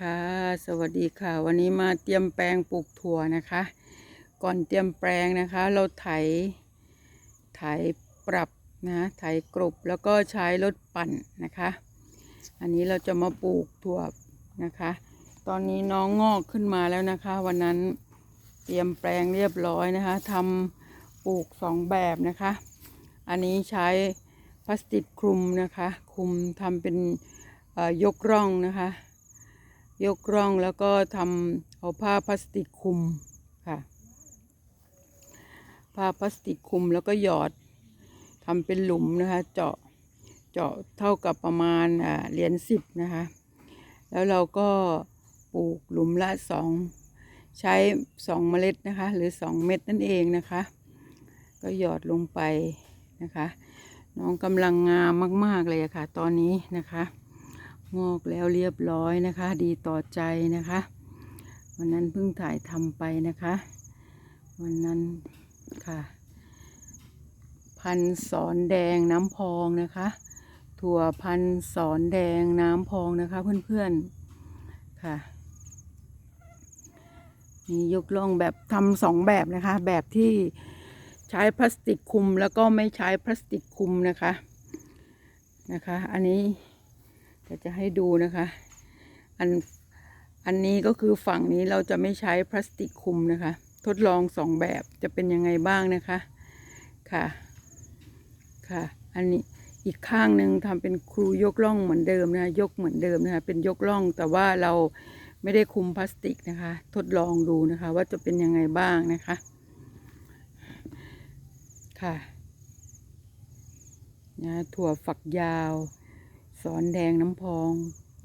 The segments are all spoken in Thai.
ค่ะ สวัสดีค่ะ วันนี้มาเตรียมแปลงปลูกถั่วนะคะ ก่อนเตรียมแปลงนะคะ เราไถ ไถปรับนะไถกรบแล้วก็ใช้รถปั่นนะคะ อันนี้เราจะมาปลูกถั่วนะคะ ตอนนี้น้องงอกขึ้นมาแล้วนะคะ วันนั้นเตรียมแปลงเรียบร้อยนะคะทำปลูกสองแบบนะคะ อันนี้ใช้พลาสติกคลุมนะคะ คลุมทำเป็นยกร่องนะคะ ยกร่องแล้วก็ทำเอาผ้าพลาสติกคุมค่ะ ผ้าพลาสติกคุมแล้วก็หยอดทำเป็นหลุมนะคะ เจาะเจาะเท่ากับประมาณเหรียญสิบนะคะ แล้วเราก็ปลูกหลุมละสองใช้สองเมล็ดนะคะ หรือสองเม็ดนั่นเองนะคะ ก็หยอดลงไปนะคะ น้องกำลังงามมาก ๆ เลยะค่ะ ตอนนี้นะคะ งอกแล้วเรียบร้อยนะคะ ดีต่อใจนะคะ วันนั้นเพิ่งถ่ายทำไปนะคะ วันนั้นค่ะ พันสอนแดงน้ำพองนะคะ ถั่วพันสอนแดงน้ำพองนะคะเพื่อนๆค่ะมียกล่องแบบทำสองแบบนะคะ แบบที่ใช้พลาสติกคุมแล้วก็ไม่ใช้พลาสติกคุมนะคะนะคะ อันนี้ เดี๋ยวจะให้ดูนะคะ อันอันนี้ก็คือฝั่งนี้เราจะไม่ใช้พลาสติกคลุมนะคะ ทดลองสองแบบจะเป็นยังไงบ้างนะคะค่ะค่ะ อันนี้อีกข้างหนึ่งทำเป็นครูยกล่องเหมือนเดิมนะคะยกเหมือนเดิมนะคะเป็นยกล่องแต่ว่าเราไม่ได้คลุมพลาสติกนะคะ ทดลองดูนะคะว่าจะเป็นยังไงบ้างนะคะค่ะนะถั่วฝักยาว สอนแดงน้ำพอง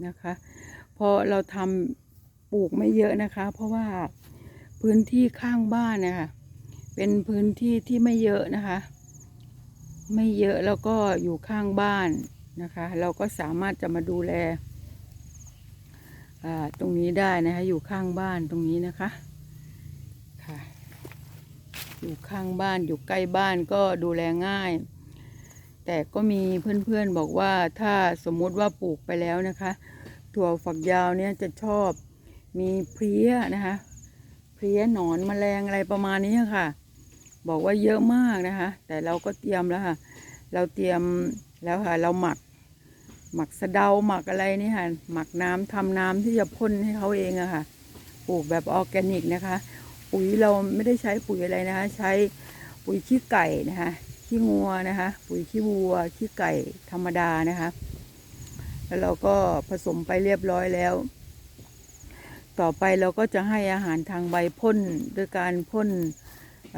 นะคะพราะเราทำปลูกไม่เยอะนะคะ เพราะว่าพื้นที่ข้างบ้านนะคะเป็นพื้นที่ที่ไม่เยอะนะคะ ไม่เยอะแล้วก็อยู่ข้างบ้านนะคะ เราก็สามารถจะมาดูแลตรงนี้ได้นะคะ อยู่ข้างบ้านตรงนี้นะคะค่ะ อยู่ข้างบ้านอยู่ใกล้บ้านก็ดูแลง่าย แต่ก็มีเพื่อนๆบอกว่าถ้าสมมุติว่าปลูกไปแล้วนะคะ ถั่วฝักยาวเนี่ยจะชอบมีเพลี้ยนะคะเพลี้ยหนอนแมลงอะไรประมาณนี้ค่ะ บอกว่าเยอะมากนะคะ แต่เราก็เตรียมแล้วค่ะ เราเตรียมแล้วค่ะ เราหมัก หมักสะเดาหมักอะไรนี่ค่ะ หมักน้ำทำน้ำที่จะพ่นให้เขาเองอะค่ะ ปลูกแบบออร์แกนิกนะคะ ปุ๋ยเราไม่ได้ใช้ปุ๋ยอะไรนะคะ ใช้ปุ๋ยขี้ไก่นะคะ ขี้งัวนะคะ ปุ๋ยขี้วัวขี้ไก่ธรรมดานะคะ แล้วเราก็ผสมไปเรียบร้อยแล้ว ต่อไปเราก็จะให้อาหารทางใบพ่นด้วยการพ่นเ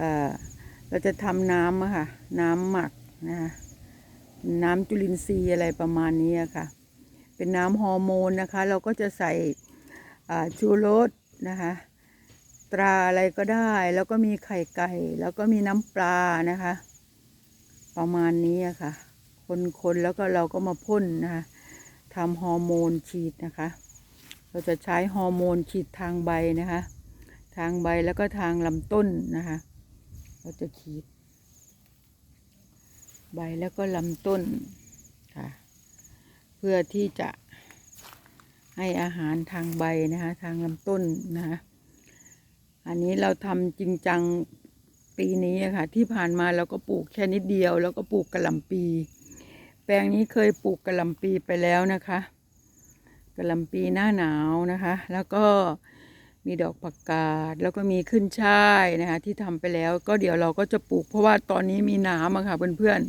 เราจะทำน้ำอะค่ะ น้ำหมักนะคะน้ำจุลินทรีย์อะไรประมาณนี้ค่ะ เป็นน้ำฮอร์โมนนะคะ เราก็จะใส่ชูรสนะคะ ตราอะไรก็ได้ แล้วก็มีไข่ไก่ แล้วก็มีน้ำปลานะคะ ประมาณนี้อะค่ะ คนๆแล้วก็เราก็มาพ่นนะคะทำฮอร์โมนฉีดนะคะ เราจะใช้ฮอร์โมนฉีดทางใบนะคะ ทางใบแล้วก็ทางลำต้นนะคะ เราจะฉีด ใบแล้วก็ลำต้นค่ะ เพื่อที่จะให้อาหารทางใบนะคะ ทางลำต้นนะคะ อันนี้เราทำจริงจัง ปีนี้อะค่ะ ที่ผ่านมาเราก็ปลูกแค่นิดเดียว แล้วก็ปลูกกระหล่ำปี แปลงนี้เคยปลูกกระหล่ำปีไปแล้วนะคะกระหล่ำปีหน้าหนาวนะคะ แล้วก็มีดอกผักกาดแล้วก็มีขึ้นช่ายนะคะ ที่ทำไปแล้วก็เดี๋ยวเราก็จะปลูก เพราะว่าตอนนี้มีน้ำอะค่ะเพื่อน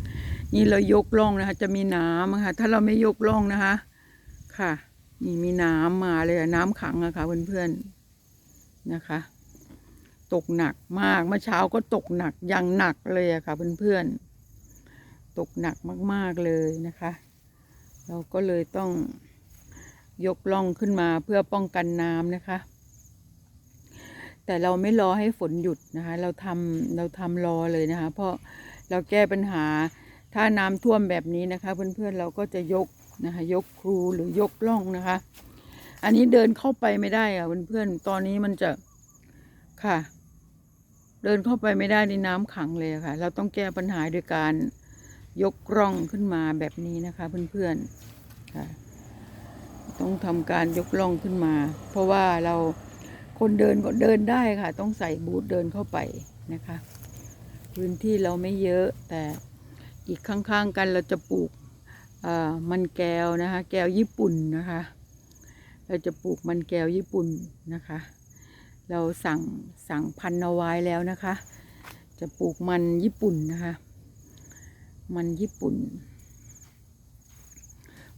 ๆนี่เรายกล่องนะคะ จะมีน้ำอะค่ะ ถ้าเราไม่ยกล่องนะคะ ค่ะ นี่มีน้ำมาเลยน้ำขังอะค่ะเพื่อนๆนะคะ ตกหนักมาก เมื่อเช้าก็ตกหนักอยังหนักเลยอะค่ะเพื่อนๆ ตกหนักมากๆเลยนะคะ เราก็เลยต้องยกล่องขึ้นมาเพื่อป้องกันน้ำนะคะ แต่เราไม่รอให้ฝนหยุดนะคะ เราทำเราทำรอเลยนะคะ เพราะเราแก้ปัญหาถ้าน้ำท่วมแบบนี้นะคะ เพื่อนๆเราก็จะยกนะคะ ยกครูหรือยกล่องนะคะ อันนี้เดินเข้าไปไม่ได้อะเพื่อนๆตอนนี้มันจะ ค่ะ เดินเข้าไปไม่ได้ในน้ำขังเลยค่ะ เราต้องแก้ปัญหาโดยการยกร่องขึ้นมาแบบนี้นะคะเพื่อนๆค่ะ ต้องทำการยกล่องขึ้นมา เพราะว่าเราคนเดินก็เดินได้ค่ะ ต้องใส่บูทเดินเข้าไปนะคะ พื้นที่เราไม่เยอะแต่อีกข้างๆกันเราจะปลูกมันแก้วนะคะ แก้วญี่ปุ่นนะคะ เราจะปลูกมันแก้วญี่ปุ่นนะคะ เราสั่งสั่งพันเอาไว้แล้วนะคะ จะปลูกมันญี่ปุ่นนะคะ มันญี่ปุ่น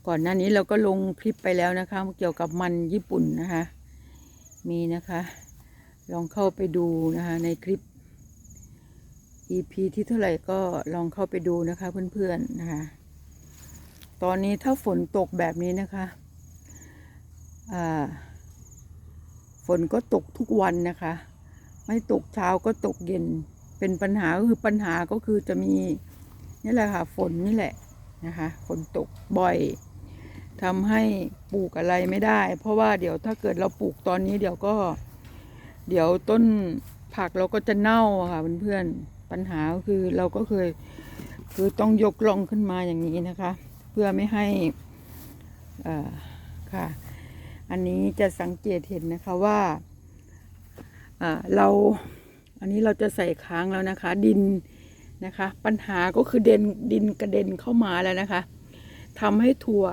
ก่อนหน้านี้เราก็ลงคลิปไปแล้วนะคะ เกี่ยวกับมันญี่ปุ่นนะคะ มีนะคะ ลองเข้าไปดูนะคะในคลิป EP ที่เท่าไหร่ก็ลองเข้าไปดูนะคะเพื่อนๆนะคะ ตอนนี้ถ้าฝนตกแบบนี้นะคะ อ่า ฝนก็ตกทุกวันนะคะ ไม่ตกเช้าก็ตกเย็น เป็นปัญหาก็คือปัญหาก็คือจะมีนี่แหละค่ะ ฝนนี่แหละนะคะฝนตกบ่อยทำให้ปลูกอะไรไม่ได้ เพราะว่าเดี๋ยวถ้าเกิดเราปลูกตอนนี้เดี๋ยวก็ เดี๋ยวต้นผักเราก็จะเน่าค่ะเพื่อนๆปัญหาก็คือเราก็เคยคือต้องยกลองขึ้นมาอย่างนี้นะคะ เพื่อไม่ให้อ่อค่ะ อันนี้จะสังเกตเห็นนะคะว่าเราอันนี้เราจะใส่ค้างแล้วนะคะ ดินนะคะ ปัญหาก็คือเด่นดินกระเด็นเข้ามาแล้วนะคะทำให้ถั่ว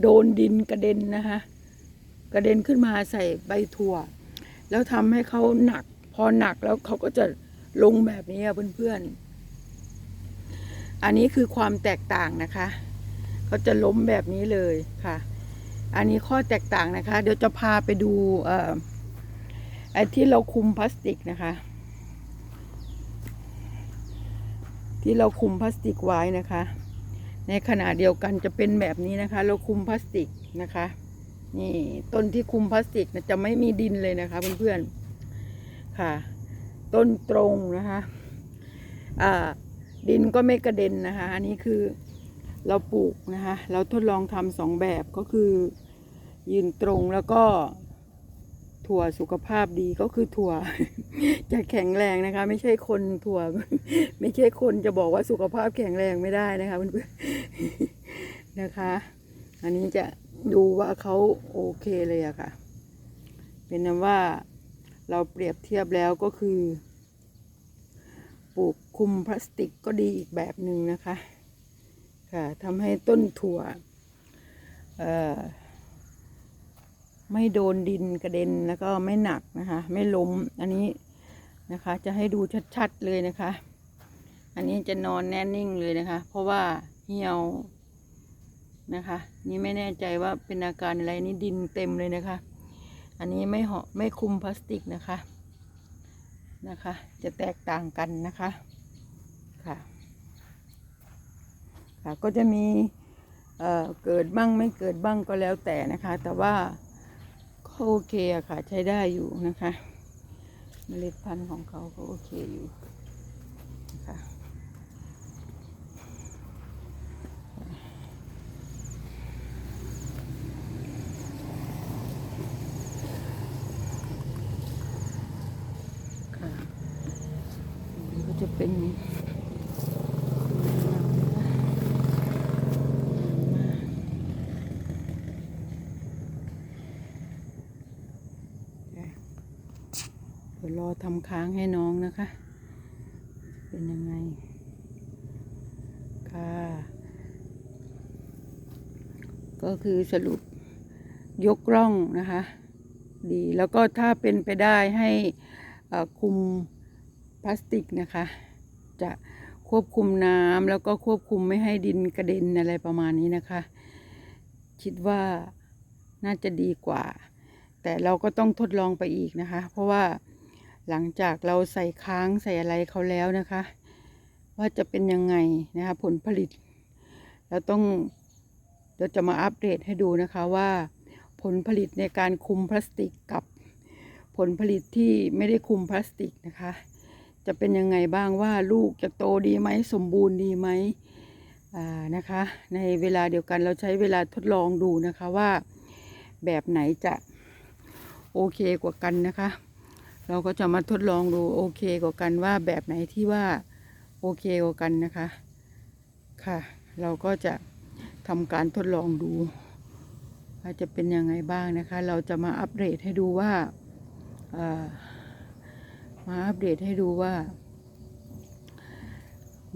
โดนดินกระเด็นนะคะ กระเด็นขึ้นมาใส่ใบถั่ว แล้วทำให้เขาหนัก พอหนักแล้วเขาก็จะลงแบบนี้อะเพื่อนๆ อันนี้คือความแตกต่างนะคะ เขาจะล้มแบบนี้เลยค่ะ อันนี้ข้อแตกต่างนะคะ เดี๋ยวจะพาไปดูอ่อไอ้ที่เราคุมพลาสติกนะคะ ที่เราคุมพลาสติกไว้นะคะ ในขณะเดียวกันจะเป็นแบบนี้นะคะ เราคุมพลาสติกนะคะ นี่ต้นที่คุมพลาสติกนะจะไม่มีดินเลยนะคะเพื่อนๆค่ะ ต้นตรงนะคะดินก็ไม่กระเด็นนะคะ อันนี้คือเราปลูกนะคะ เราทดลองทำสองแบบก็คือ ยืนตรงแล้วก็ถั่วสุขภาพดีก็คือถั่ว จะแข็งแรงนะคะ ไม่ใช่คนถั่ว ไม่ใช่คนจะบอกว่าสุขภาพแข็งแรงไม่ได้นะคะเพื่อนๆนะคะ อันนี้จะดูว่าเขาโอเคเลยอะค่ะ เป็นนั้นว่าเราเปรียบเทียบแล้วก็คือปลูกคุมพลาสติกก็ดีอีกแบบหนึ่งนะคะ ค่ะทำให้ต้นถั่ว เอ่อ ไม่โดนดินกระเด็นแล้วก็ไม่หนักนะคะ ไม่ล้มอันนี้นะคะ จะให้ดูชัดๆเลยนะคะ อันนี้จะนอนแน่นิ่งเลยนะคะ เพราะว่าเหี่ยวนะคะ นี่ไม่แน่ใจว่าเป็นอาการอะไรนี่ดินเต็มเลยนะคะ อันนี้ไม่หาะไม่คุมพลาสติกนะคะนะคะ จะแตกต่างกันนะคะค่ะค่ะก็จะมีเอ่อเกิดบ้างไม่เกิดบ้างก็แล้วแต่นะคะ แต่ว่า โอเคอะค่ะ ใช้ได้อยู่นะคะเมล็ดพันธุ์ของเขาก็โอเคอยู่นะคะค่ะนี่ก็จะเป็น เดี๋ยวร อทำค้างให้น้องนะคะ เป็นยังไง ค่ะ ก็คือสรุปยกร่องนะคะ ดีแล้วก็ถ้าเป็นไปได้ให้อ่อคุมพลาสติกนะคะ จะควบคุมน้ำแล้วก็ควบคุมไม่ให้ดินกระเด็นอะไรประมาณนี้นะคะ คิดว่าน่าจะดีกว่า แต่เราก็ต้องทดลองไปอีกนะคะ เพราะว่า หลังจากเราใส่ค้างใส่อะไรเขาแล้วนะคะ ว่าจะเป็นยังไงนะคะผลผลิต เราต้องเราจะมาอัปเดตให้ดูนะคะว่าผลผลิตในการคุมพลาสติกกับผลผลิตที่ไม่ได้คุมพลาสติกนะคะ จะเป็นยังไงบ้างว่าลูกจะโตดีไหมสมบูรณ์ดีไหมอ่านะคะ ในเวลาเดียวกันเราใช้เวลาทดลองดูนะคะว่าแบบไหนจะโอเคกว่ากันนะคะ เราก็จะมาทดลองดูโอเคกว่ากันว่าแบบไหนที่ว่าโอเคกว่ากันนะคะค่ะ เราก็จะทำการทดลองดูว่าจะเป็นยังไงบ้างนะคะ เราจะมาอัปเดตให้ดูว่ามาอัปเดตให้ดูว่า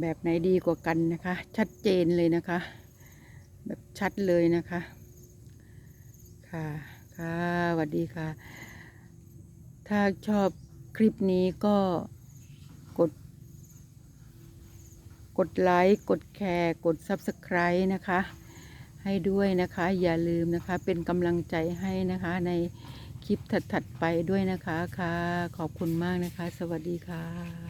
แบบไหนดีกว่ากันนะคะ ชัดเจนเลยนะคะ แบบชัดเลยนะคะ ค่ะ ค่ะสวัสดีค่ะ ถ้าชอบคลิปนี้ก็กด กดไลค์ กดแชร์ กด Subscribe นะคะ ให้ด้วยนะคะ อย่าลืมนะคะ เป็นกำลังใจให้นะคะในคลิปถัด ๆ ไปด้วยนะคะค่ะ ขอบคุณมากนะคะ สวัสดีค่ะ